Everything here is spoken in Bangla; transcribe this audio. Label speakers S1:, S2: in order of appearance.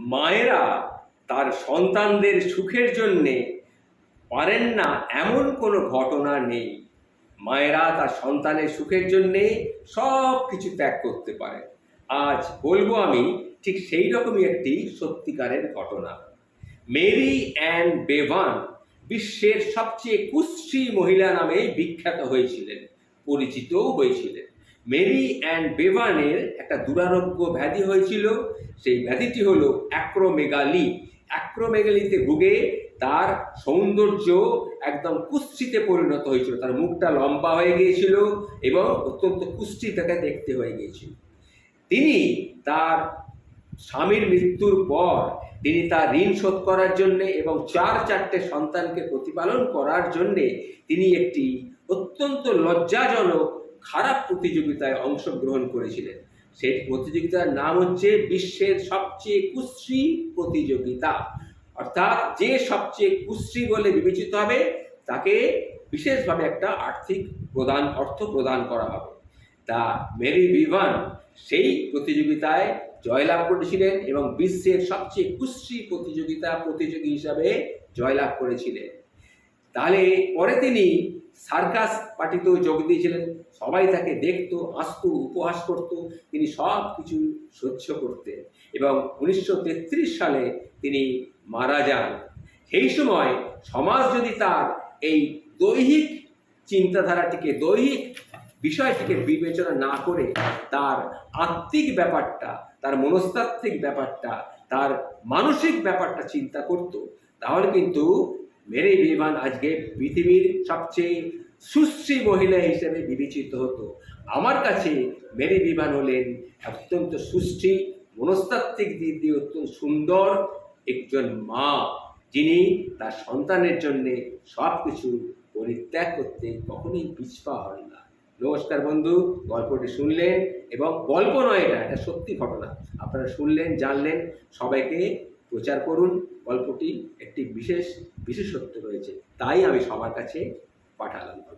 S1: মায়েরা তার সন্তানদের সুখের জন্যে পারেন না এমন কোনো ঘটনা নেই। মায়েরা তার সন্তানের সুখের জন্যে সব কিছু ত্যাগ করতে পারে আজ বলব আমি ঠিক সেই রকমই একটি সত্যিকারের ঘটনা। মেরি অ্যান্ড বেভান বিশ্বের সবচেয়ে কুশ্রী মহিলা নামে বিখ্যাত হয়েছিলেন, পরিচিতও হয়েছিলেন। মেরি অ্যান্ড বেভানের একটা দুরারোগ্য ব্যাধি হয়েছিল। সেই ব্যাধিটি হলো অ্যাক্রোমেগালি। অ্যাক্রোমেগালিতে ভুগে তার সৌন্দর্য একদম কুশ্রীতে পরিণত হয়েছিল। তার মুখটা লম্বা হয়ে গিয়েছিল এবং অত্যন্ত কুশ্রী তাকে দেখতে হয়ে গিয়েছিল। তিনি তার স্বামীর মৃত্যুর পর তিনি তার ঋণ শোধ করার জন্যে এবং চার চারটে সন্তানকে প্রতিপালন করার জন্যে তিনি একটি অত্যন্ত লজ্জাজনক খারাপ প্রতিযোগিতায় অংশগ্রহণ করেছিলেন। সেই প্রতিযোগিতার নাম হচ্ছে বিশ্বের সবচেয়ে কুশ্রী প্রতিযোগিতা। অর্থাৎ যে সবচেয়ে কুশ্রী বলে বিবেচিত হবে, তাকে বিশেষভাবে একটা আর্থিক প্রদান, অর্থ প্রদান করা হবে। তা মেরি বিভান সেই প্রতিযোগিতায় জয়লাভ করেছিলেন এবং বিশ্বের সবচেয়ে কুশ্রী প্রতিযোগিতা প্রতিযোগী হিসাবে জয়লাভ করেছিলেন। তাহলে পরে তিনি সার্কাস পার্টিতেও যোগ দিয়েছিলেন। সবাই তাকে দেখতো, আসতো, উপহাস করতো, তিনি সব কিছু সহ্য করতেন। এবং উনিশশো তেত্রিশ সালে তিনি মারা যান। সেই সময় সমাজ যদি তার এই দৈহিক চিন্তাধারাটিকে, দৈহিক বিষয়টিকে বিবেচনা না করে, তার আত্মিক ব্যাপারটা, তার মনস্তাত্ত্বিক ব্যাপারটা, তার মানসিক ব্যাপারটা চিন্তা করত, তাহলে কিন্তু মেরে বিমান আজকে পৃথিবীর সবচেয়ে সুশ্রী মহিলা হিসেবে বিবেচিত হতো। আমার কাছে মেরি বিমান হলেন অত্যন্ত সুশ্রী, মনস্তাত্ত্বিক দিক দিয়ে অত্যন্ত সুন্দর একজন মা, যিনি তার সন্তানের জন্যে সব কিছু পরিত্যাগ করতে কখনোই পিছপা হন না। নমস্কার বন্ধু, গল্পটি শুনলেন এবং গল্প নয় এটা এটা সত্যি ঘটনা। আপনারা শুনলেন, জানলেন, সবাইকে প্রচার করুন। গল্পটি একটি বিশেষ, বিশেষত্ব রয়েছে। তাই আমি সবার কাছে 发展了一个